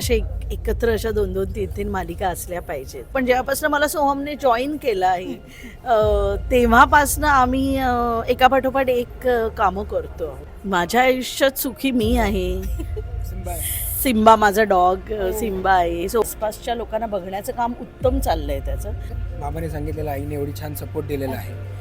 असे एक- एकत्र अशा दोन दोन तीन तीन मालिका असल्या पाहिजेत. पण जेव्हापासून मला सोहमने जॉईन केलं आहे तेव्हापासनं आम्ही एकापाठोपाठ एक कामं करतो. माझ्या आयुष्यात सुखी मी आहे. सिम्बा माझा डॉग सिम्बा आहे. सो आसपासच्या लोकांना बघण्याचं काम उत्तम चाललंय त्याचं. बाबाने सांगितलेलं आईने एवढी छान सपोर्ट दिलेला आहे.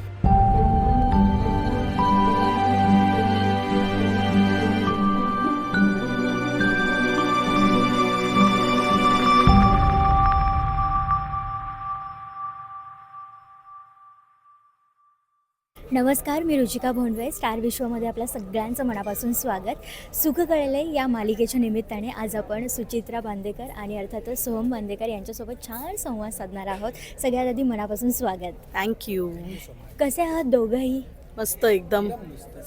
नमस्कार मी रुचिका भोंडवे स्टार विश्वमध्ये आपल्या सगळ्यांचं मनापासून स्वागत. सुख कळले या मालिकेच्या निमित्ताने आज आपण सुचित्रा बांदेकर आणि अर्थातच सोहम बांदेकर यांच्यासोबत छान संवाद साधणार आहोत. सगळ्यात आधी मनापासून स्वागत. थँक्यू कसे आहात दोघंही? मस्त एकदम.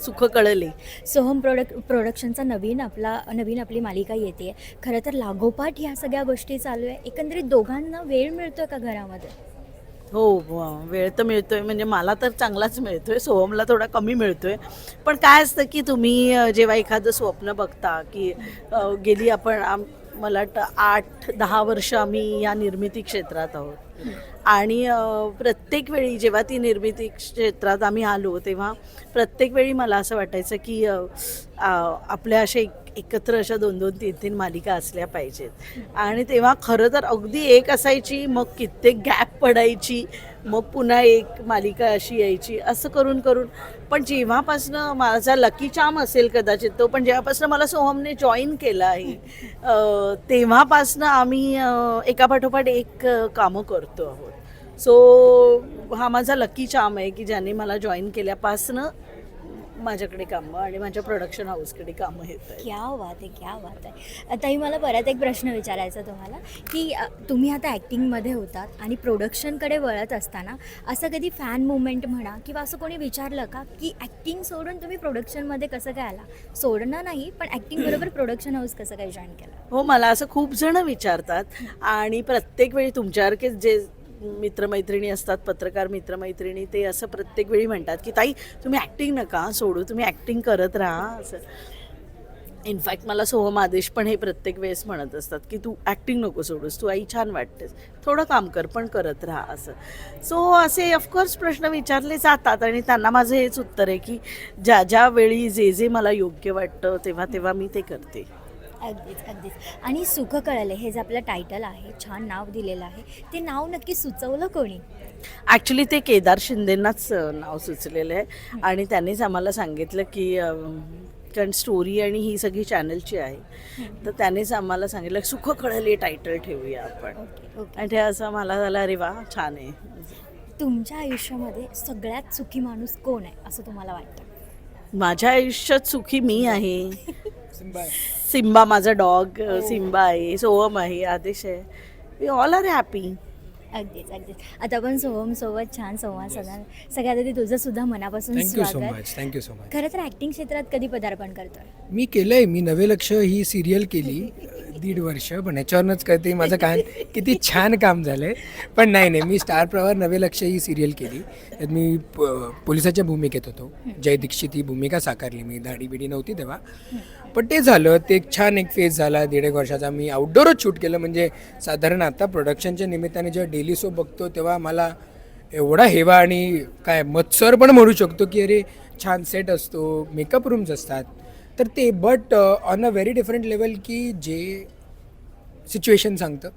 सुख कळले. सोहम प्रोडक्ट प्रोडक्शनचा नवीन आपला नवीन आपली मालिका येते खरं तर लागोपाठ ह्या सगळ्या गोष्टी चालू आहे. एकंदरीत दोघांना वेळ मिळतोय का घरामध्ये? हो, हो वेळ तर मिळतोय. म्हणजे मला तर चांगलाच मिळतोय. सोहमला थोडा कमी मिळतोय. पण काय असतं की तुम्ही जेव्हा एखादं स्वप्न बघता की गेली आपण आम मला वाटतं आठ दहा वर्ष आम्ही या निर्मिती क्षेत्रात आहोत. आणि प्रत्येक वेळी जेव्हा ती निर्मिती क्षेत्रात आम्ही आलो तेव्हा प्रत्येक वेळी मला असं वाटायचं की आपल्या असे एक एकत्र अशा दोन दोन तीन तीन मालिका असल्या पाहिजेत. आणि तेव्हा खरं तर अगदी एक असायची मग कित्येक गॅप पडायची मग पुन्हा एक मालिका अशी यायची असं करून करून. पण जेव्हापासनं माझा लकी चाम असेल कदाचित तो पण जेव्हापासनं मला सोहमने जॉईन केला आहे तेव्हापासनं आम्ही एकापाठोपाठ एक कामं करतो आहोत. सो हा माझा लकी चाम आहे की ज्याने मला जॉईन केल्यापासनं माझ्याकडे कामं आणि माझ्या प्रोडक्शन हाऊसकडे कामं येत आहेत. क्या बात आहे क्या बात आहे. आताही मला परत एक प्रश्न विचारायचा तुम्हाला की अ, तुम्ही आता ॲक्टिंगमध्ये होतात आणि प्रोडक्शनकडे वळत असताना असं कधी फॅन मुवमेंट म्हणा किंवा असं कोणी विचारलं का की ॲक्टिंग सोडून तुम्ही प्रोडक्शनमध्ये कसं काय आला? सोडणं नाही पण ॲक्टिंग बरोबर प्रोडक्शन हाऊस कसं काय जॉईन केलं? हो मला असं खूप जण विचारतात आणि प्रत्येक वेळी तुमच्यासारखेच जे मित्रमैत्रिणी असतात पत्रकार मित्रमैत्रिणी ते असं प्रत्येक वेळी म्हणतात की ताई तुम्ही ॲक्टिंग नका सोडू तुम्ही ॲक्टिंग करत राहा असं. इनफॅक्ट मला सोहम आदेश पण हे प्रत्येक वेळेस म्हणत असतात की तू ॲक्टिंग नको सोडूस तू आई छान वाटतेस थोडं काम कर पण करत राहा असं. सो असे ऑफकोर्स प्रश्न विचारले जातात आणि त्यांना माझं हेच उत्तर आहे की ज्या ज्या वेळी जे जे मला योग्य वाटतं तेव्हा तेव्हा मी ते करते. अगदीच अगदीच. आणि सुख कळले हे जे आपलं टायटल आहे छान नाव दिलेलं आहे ते नाव नक्की सुचवलं कोणी? ॲक्च्युली ते केदार शिंदेंनाच नाव सुचलेलं आहे. आणि त्यांनीच आम्हाला सांगितलं की कारण स्टोरी आणि ही सगळी चॅनलची आहे. तर त्यानेच आम्हाला सांगितलं सुख कळले टायटल ठेवूया आपण. आणि ते असं मला झालं अरे वा छान आहे. तुमच्या आयुष्यामध्ये सगळ्यात सुखी माणूस कोण आहे असं तुम्हाला वाटतं? माझ्या आयुष्यात सुखी मी आहे. सिम्बा माझा डॉग सिम्बा आहे सोहम आहे आदेश आहे. वी ऑल आर हॅपी अगदीच अगदीच. आता आपण सोहम सोबत छान संवाद साधा सगळ्यात आधी तुझं सुद्धा मनापासून thank you so much thank you so much खरं तर ऍक्टिंग क्षेत्रात कधी पदार्पण करतोय? मी केलंय मी नवे लक्ष ही सिरियल केली. दीड वर्ष पण ह्याच्यावरनंच कळते माझं काम किती छान काम झालं आहे पण नाही नाही मी स्टार प्रवार नवे लक्ष ही सिरियल केली. त्यात मी प- पोलिसाच्या भूमिकेत होतो. जय दीक्षित ही भूमिका साकारली मी. दाढी बिडी नव्हती तेव्हा. पण ते झालं ते एक छान एक फेज झाला. दीड एक वर्षाचा मी आउटडोरच शूट केलं. म्हणजे साधारण आता प्रोडक्शनच्या निमित्ताने जेव्हा डेली शो बघतो तेव्हा मला एवढा हेवा आणि काय मत्सर पण म्हणू शकतो की अरे छान सेट असतो. मेकअप रूम्स असतात. तर ते but on a very different level की जे सिच्युएशन सांगतं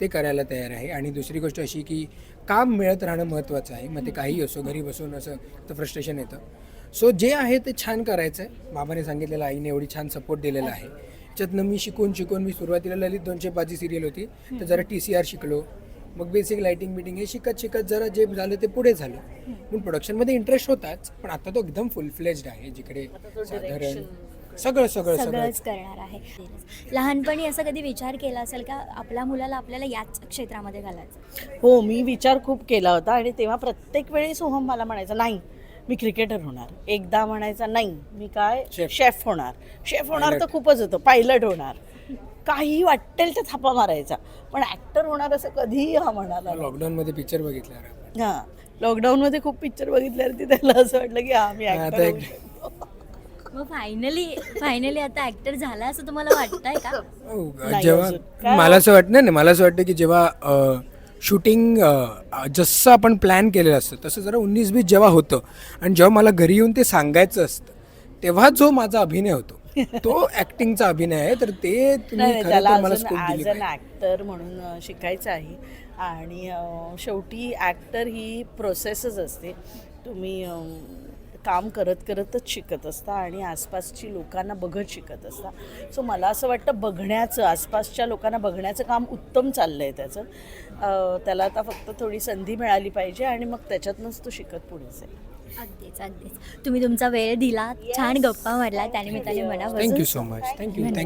ते करायला तयार आहे. आणि दुसरी गोष्ट अशी की काम मिळत राहणं महत्त्वाचं आहे. मग ते काही असो घरी बसून असं तर फ्रस्ट्रेशन येतं. सो जे आहे ते छान करायचं आहे बाबाने सांगितलेलं आईने एवढी छान सपोर्ट दिलेला आहे. त्याच्यातनं मी शिकून शिकून मी सुरुवातीला ललित दोनशे पाचची सिरियल होती. तर जरा टी सी आर शिकलो. मग बेसिक लाईटिंग बिटिंग हे शिकत शिकत जरा जे झालं ते पुढे झालं. पण प्रोडक्शनमध्ये इंटरेस्ट होताच. पण आता तो एकदम फुल फ्लेज्ड आहे. जिकडे साधारण सगळं सगळं सगळं. सगळंच करणार आहे. लहानपणी असं कधी विचार केला असेल का आपल्या मुलाला आपल्याला याच क्षेत्रामध्ये घालायचं? हो मी विचार खूप केला होता आणि तेव्हा प्रत्येक वेळी सोहम मला म्हणायचा नाही मी क्रिकेटर होणार. एकदा म्हणायचा नाही मी काय Chef. शेफ होणार. शेफ होणार तर Pilot. खूपच होतं पायलट होणार. काही वाटेल ते थापा मारायचा. पण ऍक्टर होणार असं कधीही हा म्हणाला नाही. लॉकडाऊनमध्ये पिक्चर बघितल्यावर आपण. हा. लॉकडाऊनमध्ये खूप पिक्चर बघितल्यावरती त्याला असं वाटलं की हा मी ऍक्टर एक- मग फायनली फायनली आता ऍक्टर झाला असं तुम्हाला वाटतंय का? हो, जेव्हा मला असं वाटतं नाही मला असं वाटतं की जेव्हा शूटिंग जसं आपण प्लॅन केलेलं असतं तसं जरा उन्नीस बीस जेव्हा होतं आणि जेव्हा मला घरी येऊन ते सांगायचं असतं तेव्हा जो माझा अभिनय होतो तो ॲक्टिंगचा अभिनय आहे तर ते तुम्ही ॲज अन. ॲक्टर म्हणून शिकायचं आहे. आणि शेवटी ॲक्टर ही प्रोसेसच असते. तुम्ही काम करत करतच शिकत असता आणि आसपासची लोकांना बघत शिकत असता. सो मला असं वाटतं बघण्याचं आसपासच्या लोकांना बघण्याचं काम उत्तम चाललं आहे त्याचं. अ, त्याला आता फक्त थोडी संधी मिळाली पाहिजे आणि मग त्याच्यातनंच तो शिकत पुढे जाईल. अगदीच अगदीच. तुम्ही तुमचा वेळ दिला छान गप्पा मारला त्यानिमित्ताने मनापासून thank you so much thank you thank you